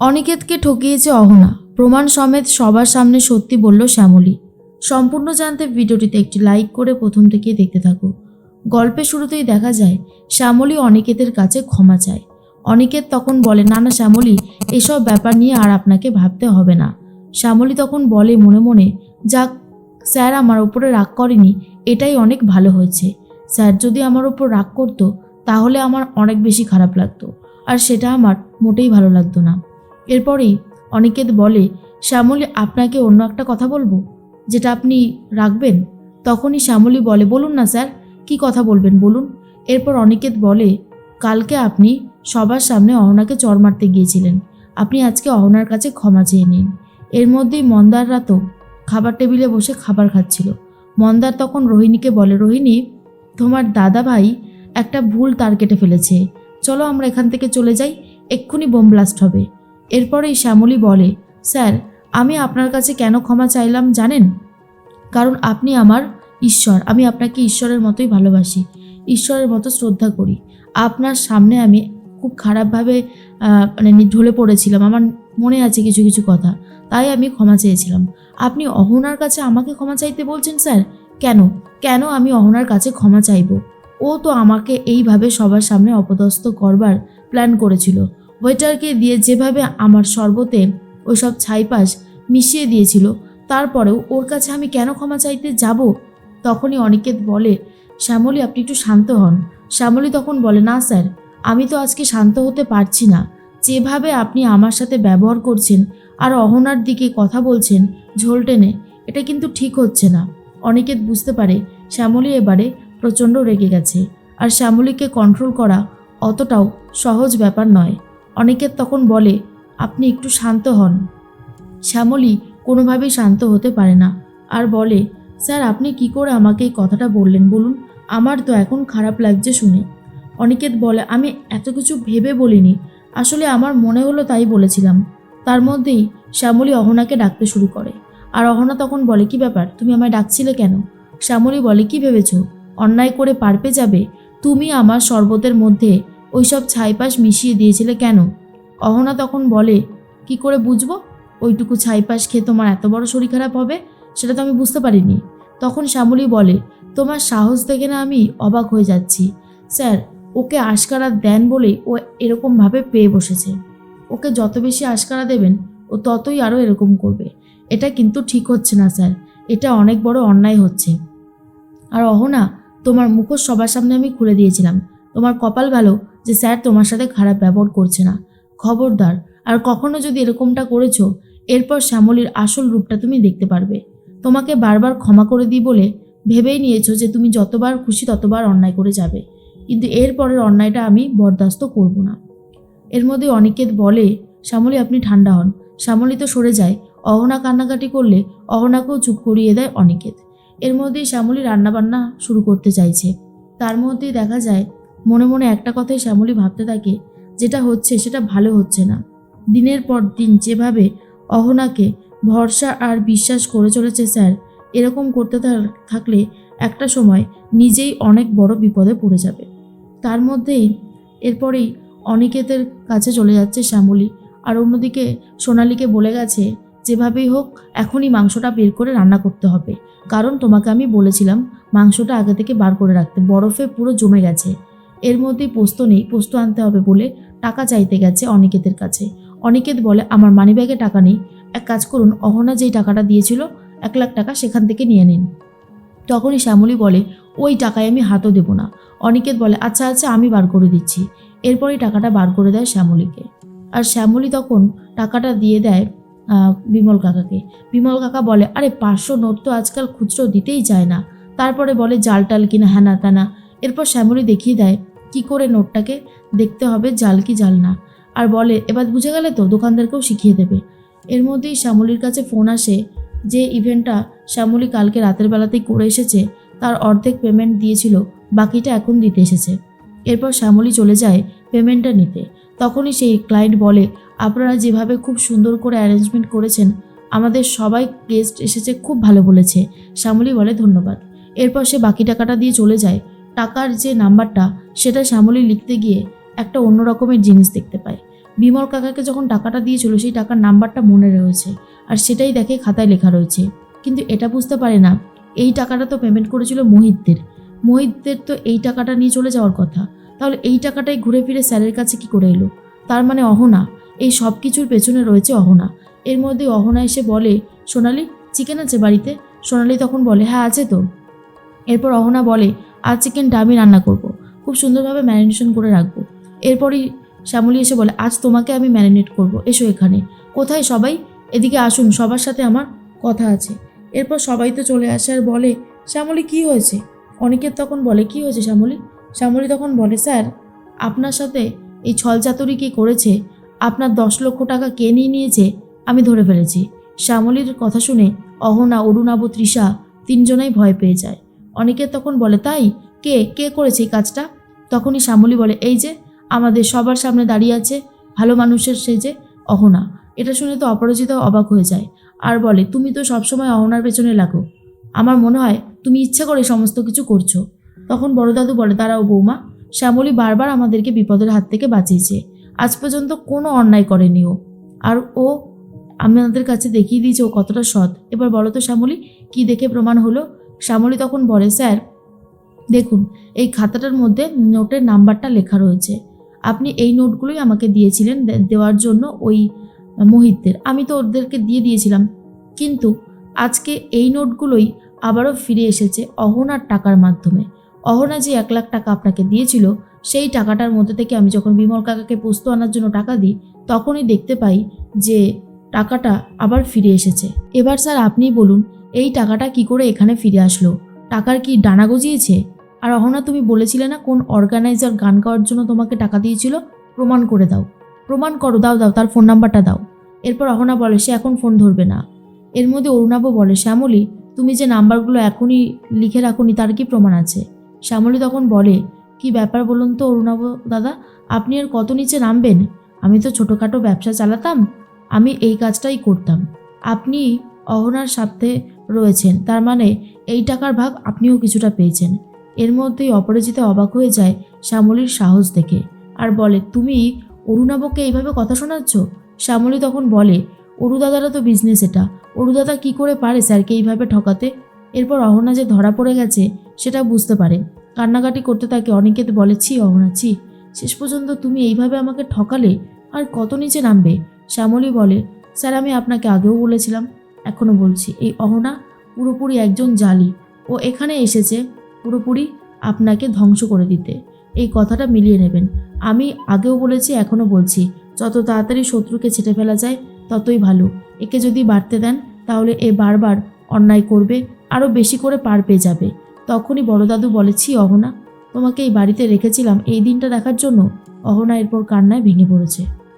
অনিকেতকে ঠকিয়েছে অহনা। প্রমাণ সমেত সবার সামনে সত্যি বলল শ্যামলী। সম্পূর্ণ জানতে ভিডিওটিতে একটি লাইক করে প্রথম থেকেই দেখতে থাকো। গল্পের শুরুতেই দেখা যায়, শ্যামলী অনিকেতের কাছে ক্ষমা চায়। অনিকেত তখন বলে, না না, শ্যামলী, এসব ব্যাপার নিয়ে আর আপনাকে ভাবতে হবে না। শ্যামলী তখন বলে মনে মনে, যাক, স্যার আমার ওপরে রাগ করেনি, এটাই অনেক ভালো হয়েছে। স্যার যদি আমার ওপর রাগ করতো, তাহলে আমার অনেক বেশি খারাপ লাগতো। আর সেটা আমার মোটেই ভালো লাগতো না। এরপরেই অনিকেত বলে, শ্যামলী, আপনাকে অন্য একটা কথা বলব? যেটা আপনি রাখবেন? তখনই শ্যামলী বলে, বলুন না স্যার, কি কথা বলবেন বলুন? এরপর অনিকেত বলে, কালকে আপনি সবার সামনে অহনাকে চর মারতে গিয়েছিলেন। আপনি আজকে অহনার কাছে ক্ষমা চেয়ে নিন। এর মধ্যেই মন্দাররা তো খাবার টেবিলে বসে খাবার খাচ্ছিল। মন্দার তখন রোহিণীকে বলে, রোহিণী, তোমার দাদা ভাই একটা ভুল তার কেটে ফেলেছে। চলো আমরা এখান থেকে চলে যাই, এক্ষুনি বোম ব্লাস্ট হবে। এরপরেই শ্যামলী বলে, স্যার, আমি আপনার কাছে কেন ক্ষমা চাইলাম জানেন? কারণ আপনি আমার ঈশ্বর, আমি আপনাকে ঈশ্বরের মতোই ভালোবাসি, ঈশ্বরের মতো শ্রদ্ধা করি। আপনার সামনে আমি খুব খারাপভাবে মানে ঢলে পড়েছিলাম, আমার মনে আছে কিছু কিছু কথা, তাই আমি ক্ষমা চেয়েছিলাম। আপনি অহনার কাছে আমাকে ক্ষমা চাইতে বলছেন, স্যার? কেন? কেন আমি অহনার কাছে ক্ষমা চাইব? ও তো আমাকে এইভাবে সবার সামনে অপদস্থ করবার প্ল্যান করেছিল। ওয়েটারকে দিয়ে যেভাবে আমার শরবতে ওইসব ছাইপাশ মিশিয়ে দিয়েছিল, তারপরেও ওর কাছে আমি কেন ক্ষমা চাইতে যাব? তখনই অনিকেত বলে, শ্যামলী, আপনি একটু শান্ত হন। শ্যামলী তখন বলে, না, স্যার, আমি তো আজকে শান্ত হতে পারছি না। যেভাবে আপনি আমার সাথে ব্যবহার করছেন আর অহনার দিকে কথা বলছেন ঝোল টেনে, এটা কিন্তু ঠিক হচ্ছে না। অনিকেত বুঝতে পারে, শ্যামলী এবারে প্রচণ্ড রেগে গেছে। আর শ্যামলীকে কন্ট্রোল করা অতটাও সহজ ব্যাপার নয়। অনিকেত তখন বলে, আপনি একটু শান্ত হন। শ্যামলী কোনোভাবেই শান্ত হতে পারে না আর বলে, স্যার, আপনি কি করে আমাকে এই কথাটা বললেন বলুন? আমার তো এখন খারাপ লাগছে শুনে। অনিকেত বলে, আমি এত কিছু ভেবে বলিনি। আসলে আমার মনে হলো তাই বলেছিলাম। তার মধ্যেই শ্যামলী অহনাকে ডাকতে শুরু করে। আর অহনা তখন বলে, কি ব্যাপার? তুমি আমায় ডাকছিলে কেন? শ্যামলী বলে, কি ভেবেছো? অন্যায় করে পার পেয়ে যাবে? তুমি আমার শরবতের মধ্যে ওইসব ছাইপাশ মিশিয়ে দিয়েছিলে কেন? অহনা তখন বলে, কি করে বুঝব? ওইটুকু ছাইপাশ খেয়ে তোমার এত বড় শরীর খারাপ হবে? সেটা তো আমি বুঝতে পারিনি। তখন শ্যামলী বলে, তোমার সাহস দেখে না আমি অবাক হয়ে যাচ্ছি। স্যার, ওকে আশকারা দেন বলে ও এরকমভাবে পেয়ে বসেছে। ওকে যত বেশি আশকারা দেবেন, ও ততই আরও এরকম করবে। এটা কিন্তু ঠিক হচ্ছে না, স্যার। এটা অনেক বড় অন্যায় হচ্ছে। আর অহনা, তোমার মুখোশ সবার সামনে আমি খুলে দিয়েছিলাম। তোমার কপাল ভালো যে স্যার তোমার সাথে খারাপ ব্যবহার করছে না। খবরদার, আর কখনো যদি এরকমটা করেছ, এরপর শ্যামলীর আসল রূপটা তুমি দেখতে পারবে। তোমাকে বারবার ক্ষমা করে দিই বলে ভেবেই নিয়েছো যে তুমি যতবার খুশি ততবার অন্যায় করে যাবে। কিন্তু এর পরের অন্যায়টা আমি বরদাস্ত করব না। এর মধ্যে অনিকেত বলে, শ্যামলী, আপনি ঠান্ডা হন। শ্যামলী তো সরে যায়। অহনা কান্নাকাটি করলে অহনাকেও চুপ করিয়ে দেয় অনিকেত। এর মধ্যেই শ্যামলী রান্নাবান্না শুরু করতে চাইছে। তার মধ্যেই দেখা যায় মনে মনে একটা কথাই শ্যামলী ভাবতে থাকে, যেটা হচ্ছে সেটা ভালো হচ্ছে না। দিনের পর দিন যেভাবে অহনাকে ভরসা আর বিশ্বাস করে চলেছে স্যার, এরকম করতে থাকলে একটা সময় নিজেই অনেক বড় বিপদে পড়ে যাবে। তার মধ্যেই এরপরেই অনিকেতের কাছে চলে যাচ্ছে শ্যামলী, আর অন্যদিকে সোনালীকে বলে গেছে, যেভাবেই হোক, এখনই মাংসটা বের করে রান্না করতে হবে। কারণ তোমাকে আমি বলেছিলাম, মাংসটা আগে থেকে বার করে রাখতে। বরফে পুরো জমে গেছে। এর মধ্যেই পোস্ত নেই, পোস্ত আনতে হবে বলে টাকা চাইতে গেছে অনিকেতের কাছে। অনিকেত বলে, আমার মানিব্যাগে টাকা নেই। এক কাজ করুন, অহনা যেই টাকাটা দিয়েছিল, এক লাখ টাকা সেখান থেকে নিয়ে নিন। তখনই শ্যামলী বলে, ওই টাকায় আমি হাতও দেবো না। অনিকেত বলে আচ্ছা আচ্ছা আমি বার করে দিচ্ছি। এরপরই টাকাটা বার করে দেয় শ্যামলীকে। আর শ্যামলী তখন টাকাটা দিয়ে দেয় বিমল কাকাকে। বিমল কাকা বলে, আরে, পাঁচশো নোট তো আজকাল খুচরো দিতেই চায় না। তারপরে বলে, জাল টাল কিনা, হ্যানা ত্যানা। এরপর শ্যামলী দেখিয়ে দেয়, কি করে নোটটাকে দেখতে হবে জাল কি জাল না? আর বলে, এবার বুঝে গেলে তো দোকানদারকেও শিখিয়ে দেবে। এর মধ্যেই শ্যামলীর কাছে ফোন আসে যে ইভেন্টটা শ্যামলী কালকে রাতের বেলাতেই করে এসেছে, তার অর্ধেক পেমেন্ট দিয়েছিল, বাকিটা এখন দিতে এসেছে। এরপর শ্যামলী চলে যায় পেমেন্টটা নিতে। তখনই সেই ক্লায়েন্ট বলে, আপনারা যেভাবে খুব সুন্দর করে অ্যারেঞ্জমেন্ট করেছেন, আমাদের সবাই গেস্ট এসেছে, খুব ভালো বলেছে। শ্যামলী বলে, ধন্যবাদ। এরপর সে বাকি টাকাটা দিয়ে চলে যায়। টাকার যে নাম্বারটা, সেটা শ্যামলী লিখতে গিয়ে একটা অন্য রকমের জিনিস দেখতে পায়। বিমল কাকাকে যখন টাকাটা দিয়েছিল সেই টাকার নাম্বারটা মনে রয়েছে আর সেটাই দেখে খাতায় লেখা রয়েছে। কিন্তু এটা বুঝতে পারে না, এই টাকাটা তো পেমেন্ট করেছিল মোহিতদের। মোহিতদের তো এই টাকাটা নিয়ে চলে যাওয়ার কথা। তাহলে এই টাকাটাই ঘুরে ফিরে স্যারের কাছে কি করে এলো? তার মানে অহনা, এই সব কিছুর পেছনে রয়েছে অহনা। এর মধ্যে অহনা এসে বলে, সোনালি, চিকেন আছে বাড়িতে? সোনালি তখন বলে হ্যাঁ আছে তো। এরপর অহনা বলে আজ চিকেনটা আমি রান্না করব। খুব সুন্দরভাবে ম্যারিনেশন করে রাখব। এরপরই শ্যামলী এসে বলে, আজ তোমাকে আমি ম্যারিনেট করব। এসো এখানে। কোথায় সবাই? এদিকে আসুন, সবার সাথে আমার কথা আছে। এরপর সবাই তো চলে আসে আর বলে, শ্যামলী, কি হয়েছে? অনেকের তখন বলে, কি হয়েছে শ্যামলী? শ্যামলী তখন বলে, স্যার, আপনার সাথে এই ছলচাতুরি কি করেছে? আপনার দশ লক্ষ টাকা কে নিয়ে নিয়েছে? আমি ধরে ফেলেছি। শ্যামলীর কথা শুনে অহনা, অরুণাব তৃষা তিনজনাই ভয় পেয়ে যায়। অনেকে তখন বলে, তাই? কে? কে করেছে এই কাজটা? তখনই শ্যামলী বলে, এই যে, আমাদের সবার সামনে দাঁড়িয়ে আছে, ভালো মানুষের সেজে অহনা। এটা শুনে তো অপরাজিতা অবাক হয়ে যায়। আর বলে, তুমি তো সবসময় অহনার পেছনে লাগো। আমার মনে হয় তুমি ইচ্ছে করে সমস্ত কিছু করছ। তখন বড় দাদু বলে, দাঁড়াও বৌমা, শ্যামলী বারবার আমাদেরকে বিপদের হাত থেকে বাঁচিয়েছে। আজ পর্যন্ত কোনো অন্যায় করেনি ও। আর ও আমাদের কাছে দেখিয়ে দিয়েছে ও কতটা সৎ। এবার বলো তো শ্যামলী, কি দেখে প্রমাণ হলো? শ্যামলী তখন বলে, স্যার, দেখুন, এই খাতাটার মধ্যে নোটের নাম্বারটা লেখা রয়েছে। আপনি এই নোটগুলোই আমাকে দিয়েছিলেন দেওয়ার জন্য ওই মোহিতদের। আমি তো ওদেরকে দিয়ে দিয়েছিলাম। কিন্তু আজকে এই নোটগুলোই আবারও ফিরে এসেছে অহনার টাকার মাধ্যমে। অহনা যে এক লাখ টাকা আপনাকে দিয়েছিল, সেই টাকাটার মধ্যে থেকে আমি যখন বিমল কাকাকে পোস্ত আনার জন্য টাকা দিই, তখনই দেখতে পাই যে টাকাটা আবার ফিরে এসেছে। এবার স্যার আপনিই বলুন এই টাকাটা কি করে এখানে ফিরে আসলো? টাকার কি ডানা গজিয়েছে? আর অহনা, তুমি বলেছিলে না কোন অর্গানাইজার গান গাওয়ার জন্য তোমাকে টাকা দিয়েছিল? প্রমাণ করে দাও। প্রমাণ করো, দাও দাও, তার ফোন নাম্বারটা দাও। এরপর অহনা বলে, সে এখন ফোন ধরবে না। এর মধ্যে অরুণাব বলে, শ্যামলী, তুমি যে নাম্বারগুলো এখনই লিখে রাখোনি, তার কি প্রমাণ আছে? শ্যামলী তখন বলে, কি ব্যাপার বলুন তো অরুণাব দাদা, আপনি আর কত নিচে নামবেন? আমি তো ছোটোখাটো ব্যবসা চালাতাম, আমি এই কাজটাই করতাম। আপনি অহনার সাথে রয়েছেন। তার মানে এই টাকার ভাগ আপনিও কিছুটা পেয়েছেন। এর মধ্যেই অপরাজিতা অবাক হয়ে যায় শ্যামলীর সাহস দেখে আর বলে, তুমি অরুণাবকে এইভাবে কথা শোনাচ্ছ? শ্যামলী তখন বলে, অরুদাদারা তো বিজনেস এটা। অরুদাদা কি করে পারে স্যারকে এইভাবে ঠকাতে? এরপর অহনা যে ধরা পড়ে গেছে সেটা বুঝতে পারে। কান্নাকাটি করতে থাকে অনেকে তো বলে, ছি অহনা, ছি। শেষ পর্যন্ত তুমি এইভাবে আমাকে ঠকালে আর কত নিচে নামবে? শ্যামলী বলে, স্যার, আমি আপনাকে আগেও বলেছিলাম। এখনও বলছি, এই অহনা পুরোপুরি একজন জালি। ও এখানে এসেছে পুরোপুরি আপনাকে ধ্বংস করে দিতে। এই কথাটা মিলিয়ে নেবেন। আমি আগেও বলেছি এখনও বলছি। যত তাড়াতাড়ি শত্রুকে ছেটে ফেলা যায়, ততই ভালো। একে যদি বাড়তে দেন, তাহলে এ বারবার অন্যায় করবে, আরও বেশি করে পার পেয়ে যাবে। তখনই বড় দাদু বলেছি অহনা, তোমাকে এই বাড়িতে রেখেছিলাম, এই দিনটা দেখার জন্য? অহনা এরপর কান্নায় ভেঙে পড়েছে।